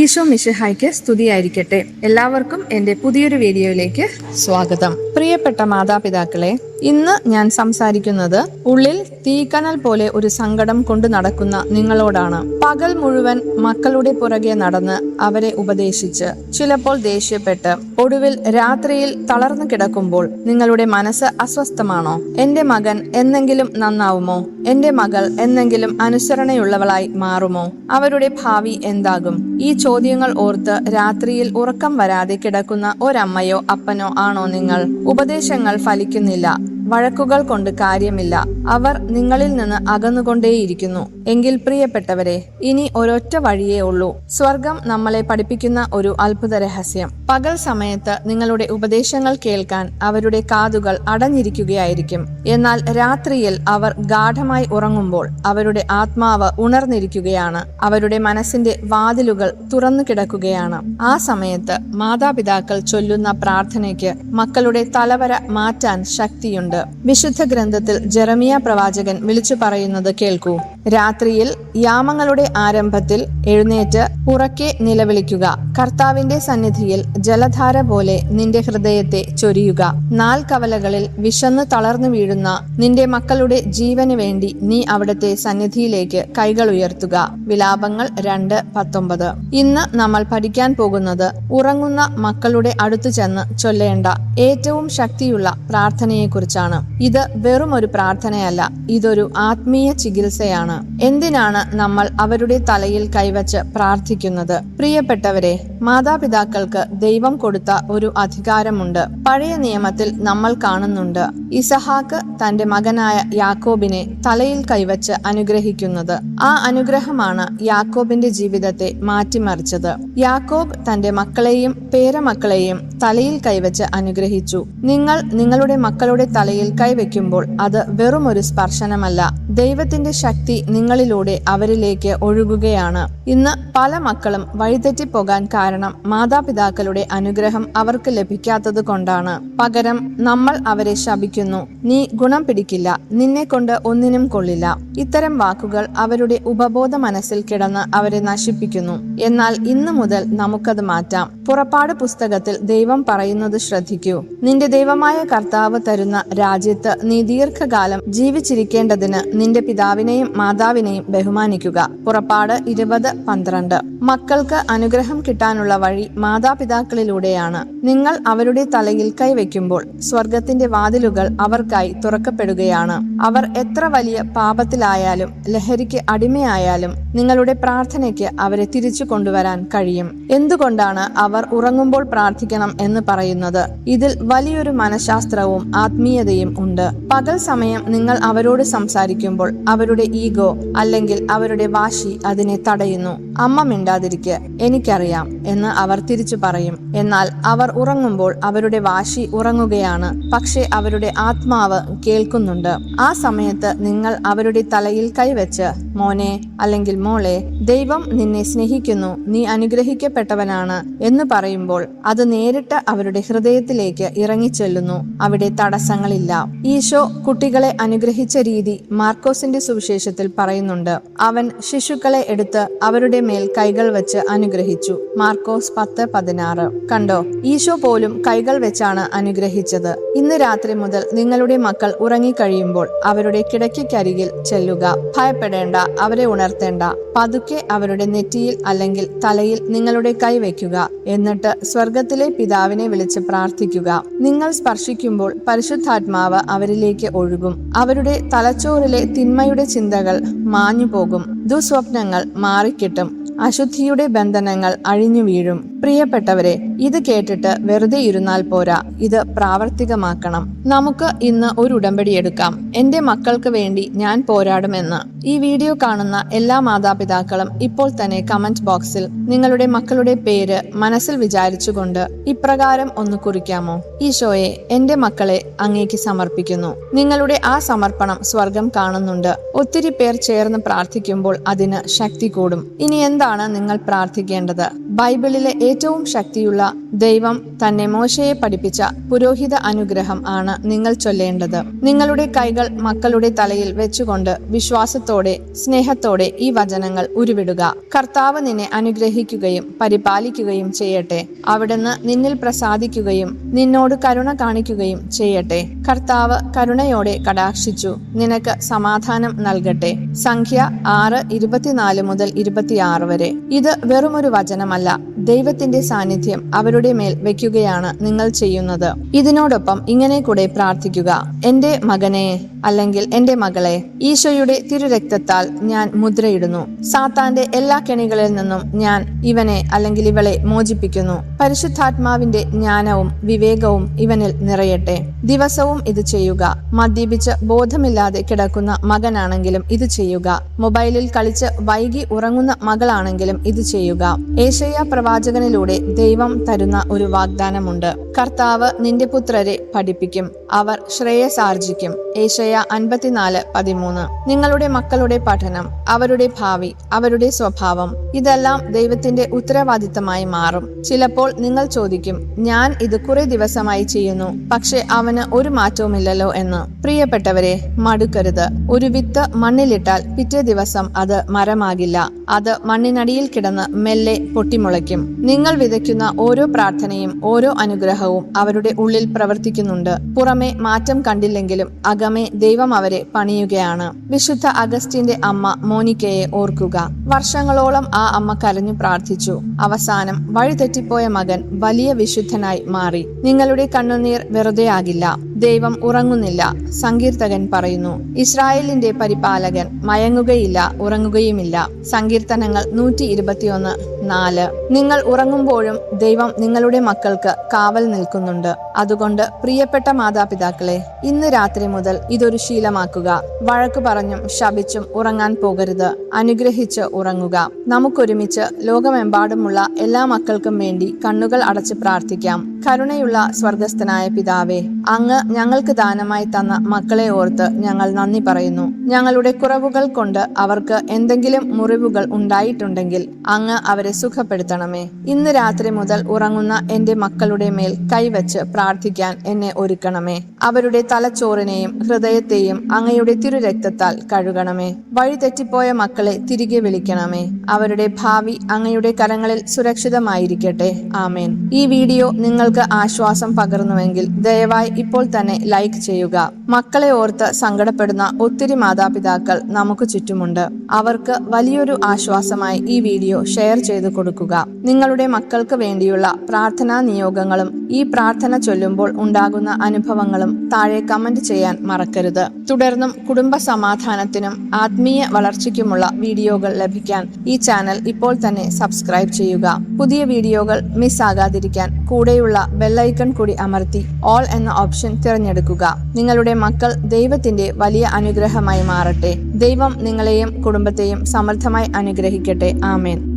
ഈശോ മിഷിഹായ്ക്ക് സ്തുതിയായിരിക്കട്ടെ. എല്ലാവർക്കും എന്റെ പുതിയൊരു വീഡിയോയിലേക്ക് സ്വാഗതം. പ്രിയപ്പെട്ട മാതാപിതാക്കളെ ഇന്ന് ഞാൻ സംസാരിക്കുന്നത് ഉള്ളിൽ തീക്കനൽ പോലെ ഒരു സങ്കടം കൊണ്ടു നടക്കുന്ന നിങ്ങളോടാണ്. പകൽ മുഴുവൻ മക്കളുടെ പുറകെ നടന്ന് അവരെ ഉപദേശിച്ച് ചിലപ്പോൾ ദേഷ്യപ്പെട്ട് ഒടുവിൽ രാത്രിയിൽ തളർന്നു കിടക്കുമ്പോൾ നിങ്ങളുടെ മനസ്സ് അസ്വസ്ഥമാണോ? എന്റെ മകൻ എന്നെങ്കിലും നന്നാവുമോ? എന്റെ മകൾ എന്നെങ്കിലും അനുസരണയുള്ളവളായി മാറുമോ? അവരുടെ ഭാവി എന്താകും? ഈ ചോദ്യങ്ങൾ ഓർത്ത് രാത്രിയിൽ ഉറക്കം വരാതെ കിടക്കുന്ന ഒരമ്മയോ അപ്പനോ ആണോ നിങ്ങൾ? ഉപദേശങ്ങൾ ഫലിക്കുന്നില്ല. വഴക്കുകൾ കൊണ്ട് കാര്യമില്ല. അവർ നിങ്ങളിൽ നിന്ന് അകന്നുകൊണ്ടേയിരിക്കുന്നു. എങ്കിൽ പ്രിയപ്പെട്ടവരെ ഇനി ഒരൊറ്റ വഴിയേ ഉള്ളൂ. സ്വർഗം നമ്മളെ പഠിപ്പിക്കുന്ന ഒരു അത്ഭുത രഹസ്യം. പകൽ സമയത്ത് നിങ്ങളുടെ ഉപദേശങ്ങൾ കേൾക്കാൻ അവരുടെ കാതുകൾ അടഞ്ഞിരിക്കുകയായിരിക്കും. എന്നാൽ രാത്രിയിൽ അവർ ഗാഠമായി ഉറങ്ങുമ്പോൾ അവരുടെ ആത്മാവ് ഉണർന്നിരിക്കുകയാണ്. അവരുടെ മനസ്സിന്റെ വാതിലുകൾ തുറന്നു കിടക്കുകയാണ്. ആ സമയത്ത് മാതാപിതാക്കൾ ചൊല്ലുന്ന പ്രാർത്ഥനയ്ക്ക് മക്കളുടെ തലവര മാറ്റാൻ ശക്തിയുണ്ട്. വിശുദ്ധ ഗ്രന്ഥത്തിൽ ജെറമിയ പ്രവാചകൻ വിളിച്ചു പറയുന്നത് കേൾക്കൂ. രാത്രിയിൽ യാമങ്ങളുടെ ആരംഭത്തിൽ എഴുന്നേറ്റ് ഉറക്കെ നിലവിളിക്കുക. കർത്താവിന്റെ സന്നിധിയിൽ ജലധാര പോലെ നിന്റെ ഹൃദയത്തെ ചൊരിയുക. നാൽ കവലകളിൽ വിശന്ന് തളർന്നു വീഴുന്ന നിന്റെ മക്കളുടെ ജീവന് വേണ്ടി നീ അവിടുത്തെ സന്നിധിയിലേക്ക് കൈകൾ ഉയർത്തുക. വിലാപങ്ങൾ രണ്ട് പത്തൊമ്പത്. ഇന്ന് നമ്മൾ പഠിക്കാൻ പോകുന്നത് ഉറങ്ങുന്ന മക്കളുടെ അടുത്തു ചെന്ന് ചൊല്ലേണ്ട ഏറ്റവും ശക്തിയുള്ള പ്രാർത്ഥനയെക്കുറിച്ചാണ്. ഇത് വെറും ഒരു പ്രാർത്ഥനയല്ല ഇതൊരു ആത്മീയ ചികിത്സയാണ്. എന്തിനാണ് നമ്മൾ അവരുടെ തലയിൽ കൈവച്ച് പ്രാർത്ഥിക്കുന്നത്? പ്രിയപ്പെട്ടവരെ മാതാപിതാക്കൾക്ക് ദൈവം കൊടുത്ത ഒരു അധികാരമുണ്ട്. പഴയ നിയമത്തിൽ നമ്മൾ കാണുന്നുണ്ട് ഇസഹാക്ക് തന്റെ മകനായ യാക്കോബിനെ തലയിൽ കൈവച്ച് അനുഗ്രഹിക്കുന്നത്. ആ അനുഗ്രഹമാണ് യാക്കോബിന്റെ ജീവിതത്തെ മാറ്റിമറിച്ചത്. യാക്കോബ് തന്റെ മക്കളെയും പേരമക്കളെയും തലയിൽ കൈവച്ച് അനുഗ്രഹിച്ചു. നിങ്ങൾ നിങ്ങളുടെ മക്കളുടെ തലയിൽ കൈവയ്ക്കുമ്പോൾ അത് വെറും ഒരു സ്പർശനമല്ല. ദൈവത്തിന്റെ ശക്തി നിങ്ങളിലൂടെ അവരിലേക്ക് ഒഴുകുകയാണ്. ഇന്ന് പല മക്കളും വഴിതെറ്റിപ്പോകാൻ കാരണം മാതാപിതാക്കളുടെ അനുഗ്രഹം അവർക്ക് ലഭിക്കാത്തത് കൊണ്ടാണ്. പകരം നമ്മൾ അവരെ ശപിക്കുന്നു. നീ ഗുണം പിടിക്കില്ല. നിന്നെ കൊണ്ട് ഒന്നിനും കൊള്ളില്ല. ഇത്തരം വാക്കുകൾ അവരുടെ ഉപബോധ മനസ്സിൽ കിടന്ന് അവരെ നശിപ്പിക്കുന്നു. എന്നാൽ ഇന്നു മുതൽ നമുക്കത് മാറ്റാം. പുറപ്പാട് പുസ്തകത്തിൽ ദൈവം പറയുന്നത് ശ്രദ്ധിക്കൂ. നിന്റെ ദൈവമായ കർത്താവ് തരുന്ന രാജ്യത്ത് നീ ദീർഘകാലം ജീവിച്ചിരിക്കേണ്ടതിന് നിന്റെ പിതാവിനെയും മാതാവിനെയും ബഹുമാനിക്കുക. പുറപ്പാട് ഇരുപത് പന്ത്രണ്ട്. മക്കൾക്ക് അനുഗ്രഹം കിട്ടാനുള്ള വഴി മാതാപിതാക്കളിലൂടെയാണ്. നിങ്ങൾ അവരുടെ തലയിൽ കൈവയ്ക്കുമ്പോൾ സ്വർഗത്തിന്റെ വാതിലുകൾ അവർക്കായി തുറക്കപ്പെടുകയാണ്. അവർ എത്ര വലിയ പാപത്തിലായാലും ലഹരിക്ക് അടിമയായാലും നിങ്ങളുടെ പ്രാർത്ഥനയ്ക്ക് അവരെ തിരിച്ചു കൊണ്ടുവരാൻ കഴിയും. എന്തുകൊണ്ടാണ് അവർ ഉറങ്ങുമ്പോൾ പ്രാർത്ഥിക്കണം എന്ന് പറയുന്നത്? ഇതിൽ വലിയൊരു മനഃശാസ്ത്രവും ആത്മീയതയും ഉണ്ട്. പകൽ സമയം നിങ്ങൾ അവരോട് സംസാരിക്കുമ്പോൾ അവരുടെ ഈഗോ അല്ലെങ്കിൽ അവരുടെ വാശി അതിനെ തടയുന്നു. അമ്മ മിണ്ടാതിരിക്ക് എനിക്കറിയാം എന്ന് അവർ തിരിച്ചു പറയും. എന്നാൽ അവർ ഉറങ്ങുമ്പോൾ അവരുടെ വാശി ഉറങ്ങുകയാണ്. പക്ഷേ അവരുടെ ആത്മാവ് കേൾക്കുന്നുണ്ട്. ആ സമയത്ത് നിങ്ങൾ അവരുടെ തലയിൽ കൈവച്ച് മോനെ അല്ലെങ്കിൽ മോളെ ദൈവം നിന്നെ സ്നേഹിക്കുന്നു. നീ അനുഗ്രഹിക്കപ്പെട്ടവനാണ് എന്ന് പറയുമ്പോൾ അത് നേരിട്ട് അവരുടെ ഹൃദയത്തിലേക്ക് ഇറങ്ങിച്ചെല്ലുന്നു. അവിടെ തടസ്സങ്ങളില്ല. ഈശോ കുട്ടികളെ അനുഗ്രഹിച്ച രീതി മാർക്കോസിന്റെ സുവിശേഷത്തിൽ പറയുന്നുണ്ട്. അവൻ ശിശുക്കളെ എടുത്ത് അവരുടെ മേൽ കൈകൾ വെച്ച് അനുഗ്രഹിച്ചു. മാർക്കോസ് പത്ത് പതിനാറ്. കണ്ടോ ഈശോ പോലും കൈകൾ വെച്ചാണ് അനുഗ്രഹിച്ചത്. ഇന്ന് രാത്രി മുതൽ നിങ്ങളുടെ മക്കൾ ഉറങ്ങിക്കഴിയുമ്പോൾ അവരുടെ കിടക്കയ്ക്കരികിൽ ചെല്ലുക. ഭയപ്പെടേണ്ട അവരെ ഉണർത്തേണ്ട. പതുക്കെ അവരുടെ നെറ്റിയിൽ അല്ലെങ്കിൽ തലയിൽ നിങ്ങളുടെ കൈ വയ്ക്കുക എന്നിട്ട് സ്വർഗത്തിലെ പിതാവിനെ വിളിച്ച് പ്രാർത്ഥിക്കുക. നിങ്ങൾ സ്പർശിക്കുമ്പോൾ പരിശുദ്ധാത്മാവ് അവരിലേക്ക് ഒഴുകും. അവരുടെ തലച്ചോറിലെ തിന്മയുടെ ചിന്തകൾ മാഞ്ഞു പോകും ദുസ്വപ്നങ്ങൾ മാറിക്കിട്ടും. അശുദ്ധിയുടെ ബന്ധനങ്ങൾ അഴിഞ്ഞു വീഴും. പ്രിയപ്പെട്ടവരെ ഇത് കേട്ടിട്ട് വെറുതെ ഇരുന്നാൽ പോരാ. ഇത് പ്രാവർത്തികമാക്കണം. നമുക്ക് ഇന്ന് ഒരു ഉടമ്പടി എടുക്കാം. എന്റെ മക്കൾക്ക് വേണ്ടി ഞാൻ പോരാടുമെന്ന്. ഈ വീഡിയോ കാണുന്ന എല്ലാ മാതാപിതാക്കളും ഇപ്പോൾ തന്നെ കമന്റ് ബോക്സിൽ നിങ്ങളുടെ മക്കളുടെ പേര് മനസ്സിൽ വിചാരിച്ചുകൊണ്ട് ഇപ്രകാരം ഒന്ന് കുറിക്കാമോ? ഈ ഷോയെ എന്റെ മക്കളെ അങ്ങേക്ക് സമർപ്പിക്കുന്നു. നിങ്ങളുടെ ആ സമർപ്പണം സ്വർഗം കാണുന്നുണ്ട്. ഒത്തിരി പേർ ചേർന്ന് പ്രാർത്ഥിക്കുമ്പോൾ അതിന് ശക്തി കൂടും. ഇനി എന്താണ് നിങ്ങൾ പ്രാർത്ഥിക്കേണ്ടത്? ബൈബിളിലെ ഏറ്റവും ശക്തിയുള്ള ദൈവം തന്നെ മോശയെ പഠിപ്പിച്ച പുരോഹിത അനുഗ്രഹം ആണ് നിങ്ങൾ ചൊല്ലേണ്ടത്. നിങ്ങളുടെ കൈകൾ മക്കളുടെ തലയിൽ വെച്ചുകൊണ്ട് വിശ്വാസത്തോടെ സ്നേഹത്തോടെ ഈ വചനങ്ങൾ ഉരുവിടുക. കർത്താവ് നിന്നെ അനുഗ്രഹിക്കുകയും പരിപാലിക്കുകയും ചെയ്യട്ടെ. അവിടുന്ന് നിന്നിൽ പ്രസാദിക്കുകയും നിന്നോട് കരുണ കാണിക്കുകയും ചെയ്യട്ടെ. കർത്താവ് കരുണയോടെ കടാക്ഷിച്ചു. നിനക്ക് സമാധാനം നൽകട്ടെ. സംഖ്യ ആറ് ഇരുപത്തിനാല് മുതൽ ഇരുപത്തിയാറ് വരെ. ഇത് വെറുമൊരു വചനമല്ല. ദൈവത്തിന്റെ സാന്നിധ്യം അവരുടെ മേൽ വെക്കുകയാണ് നിങ്ങൾ ചെയ്യുന്നത്. ഇതിനോടൊപ്പം ഇങ്ങനെ കൂടെ പ്രാർത്ഥിക്കുക. എന്റെ മകനെ അല്ലെങ്കിൽ എന്റെ മകളെ ഈശോയുടെ തിരുരക്തത്താൽ ഞാൻ മുദ്രയിടുന്നു. സാത്താന്റെ എല്ലാ കെണികളിൽ നിന്നും ഞാൻ ഇവനെ അല്ലെങ്കിൽ ഇവളെ മോചിപ്പിക്കുന്നു. പരിശുദ്ധാത്മാവിന്റെ ജ്ഞാനവും വിവേകവും ഇവനിൽ നിറയട്ടെ. ദിവസവും ഇത് ചെയ്യുക. മദ്യപിച്ച് ബോധമില്ലാതെ കിടക്കുന്ന മകനാണെങ്കിലും ഇത് ചെയ്യുക. മൊബൈലിൽ കളിച്ച് വൈകി ഉറങ്ങുന്ന മകളാണെങ്കിലും ഇത് ചെയ്യുക. ഏഷ്യ പ്രവാചകനിലൂടെ ദൈവം തരുന്ന ഒരു വാഗ്ദാനമുണ്ട്. കർത്താവ് നിന്റെ പുത്രരെ പഠിപ്പിക്കും. അവർ ശ്രേയസാർജിക്കും ഏഷ്യ അൻപത്തിനാല് പതിമൂന്ന്. നിങ്ങളുടെ മക്കളുടെ പഠനം അവരുടെ ഭാവി അവരുടെ സ്വഭാവം ഇതെല്ലാം ദൈവത്തിന്റെ ഉത്തരവാദിത്തമായി മാറും. ചിലപ്പോൾ നിങ്ങൾ ചോദിക്കും ഞാൻ ഇത് കുറെ ദിവസമായി ചെയ്യുന്നു പക്ഷെ അവന് ഒരു മാറ്റവുമില്ലല്ലോ എന്ന്. പ്രിയപ്പെട്ടവരെ മടുക്കരുത്. ഒരു വിത്ത് മണ്ണിലിട്ടാൽ പിറ്റേ ദിവസം അത് മരമാകില്ല. അത് മണ്ണിനടിയിൽ കിടന്ന് മെല്ലെ പൊട്ടിമുളയ്ക്കും. നിങ്ങൾ വിതയ്ക്കുന്ന ഓരോ പ്രാർത്ഥനയും ഓരോ അനുഗ്രഹവും അവരുടെ ഉള്ളിൽ പ്രവർത്തിക്കുന്നുണ്ട്. പുറമെ മാറ്റം കണ്ടില്ലെങ്കിലും അകമേ ദൈവം അവരെ പണിയുകയാണ്. വിശുദ്ധ അഗസ്റ്റിന്റെ അമ്മ മോനിക്കയെ ഓർക്കുക. വർഷങ്ങളോളം ആ അമ്മ കരഞ്ഞു പ്രാർത്ഥിച്ചു. അവസാനം വഴിതെറ്റിപ്പോയ മകൻ വലിയ വിശുദ്ധനായി മാറി. നിങ്ങളുടെ കണ്ണുനീർ വെറുതെ ആകില്ല. ദൈവം ഉറങ്ങുന്നില്ല. സങ്കീർത്തകൻ പറയുന്നു. ഇസ്രായേലിന്റെ പരിപാലകൻ മയങ്ങുകയില്ല ഉറങ്ങുകയുമില്ല. സങ്കീർത്തനങ്ങൾ നൂറ്റി ഇരുപത്തിയൊന്ന് നാല്. നിങ്ങൾ ഉറങ്ങുമ്പോഴും ദൈവം നിങ്ങളുടെ മക്കൾക്ക് കാവൽ നിൽക്കുന്നുണ്ട്. അതുകൊണ്ട് പ്രിയപ്പെട്ട മാതാപിതാക്കളെ ഇന്ന് രാത്രി മുതൽ ഇതൊരു ശീലമാക്കുക. വഴക്കു പറഞ്ഞും ശപിച്ചും ഉറങ്ങാൻ പോകരുത്. അനുഗ്രഹിച്ച് ഉറങ്ങുക. നമുക്കൊരുമിച്ച് ലോകമെമ്പാടുമുള്ള എല്ലാ മക്കൾക്കും വേണ്ടി കണ്ണുകൾ അടച്ച് പ്രാർത്ഥിക്കാം. കരുണയുള്ള സ്വർഗസ്ഥനായ പിതാവേ അങ്ങ് ഞങ്ങൾക്ക് ദാനമായി തന്ന മക്കളെ ഓർത്ത് ഞങ്ങൾ നന്ദി പറയുന്നു. ഞങ്ങളുടെ കുറവുകൾ കൊണ്ട് അവർക്ക് എന്തെങ്കിലും മുറിവുകൾ ഉണ്ടായിട്ടുണ്ടെങ്കിൽ അങ്ങ് അവരെ സുഖപ്പെടുത്തണമേ. ഇന്ന് രാത്രി മുതൽ ഉറങ്ങുന്ന എന്റെ മക്കളുടെ മേൽ കൈവച്ച് പ്രാർത്ഥിക്കാൻ എന്നെ ഒരുക്കണമേ. അവരുടെ തലച്ചോറിനെയും ഹൃദയത്തെയും അങ്ങയുടെ തിരുരക്തത്താൽ കഴുകണമേ. വഴിതെറ്റിപ്പോയ മക്കളെ തിരികെ വിളിക്കണമേ. അവരുടെ ഭാവി അങ്ങയുടെ കരങ്ങളിൽ സുരക്ഷിതമായിരിക്കട്ടെ. ആമേൻ. ഈ വീഡിയോ നിങ്ങൾക്ക് ആശ്വാസം പകർന്നുവെങ്കിൽ ദയവായി ഇപ്പോൾ തന്നെ ലൈക്ക് ചെയ്യുക. മക്കളെ ഓർത്ത് സങ്കടപ്പെടുന്ന ഒത്തിരി മാതാപിതാക്കൾ നമുക്ക് ചുറ്റുമുണ്ട്. അവർക്ക് വലിയൊരു ആശ്വാസമായി ഈ വീഡിയോ ഷെയർ ചെയ്തു കൊടുക്കുക. നിങ്ങളുടെ മക്കൾക്ക് വേണ്ടിയുള്ള പ്രാർത്ഥനാ നിയോഗങ്ങളും ഈ പ്രാർത്ഥന ചൊല്ലുമ്പോൾ ഉണ്ടാകുന്ന അനുഭവങ്ങളും താഴെ കമന്റ് ചെയ്യാൻ മറക്കരുത്. തുടർന്നും കുടുംബ സമാധാനത്തിനും ആത്മീയ വളർച്ചയ്ക്കുമുള്ള വീഡിയോകൾ ലഭിക്കാൻ ഈ ചാനൽ ഇപ്പോൾ തന്നെ സബ്സ്ക്രൈബ് ചെയ്യുക. പുതിയ വീഡിയോകൾ മിസ്സാകാതിരിക്കാൻ കൂടെയുള്ള ബെല്ലൈക്കൺ കൂടി അമർത്തി ഓൾ എന്ന ഓപ്ഷൻ തിരഞ്ഞെടുക്കുക. നിങ്ങളുടെ മക്കൾ ദൈവത്തിന്റെ വലിയ അനുഗ്രഹമായി മാറട്ടെ. ദൈവം നിങ്ങളെയും കുടുംബത്തെയും സമൃദ്ധമായി അനുഗ്രഹിക്കട്ടെ. ആമേൻ.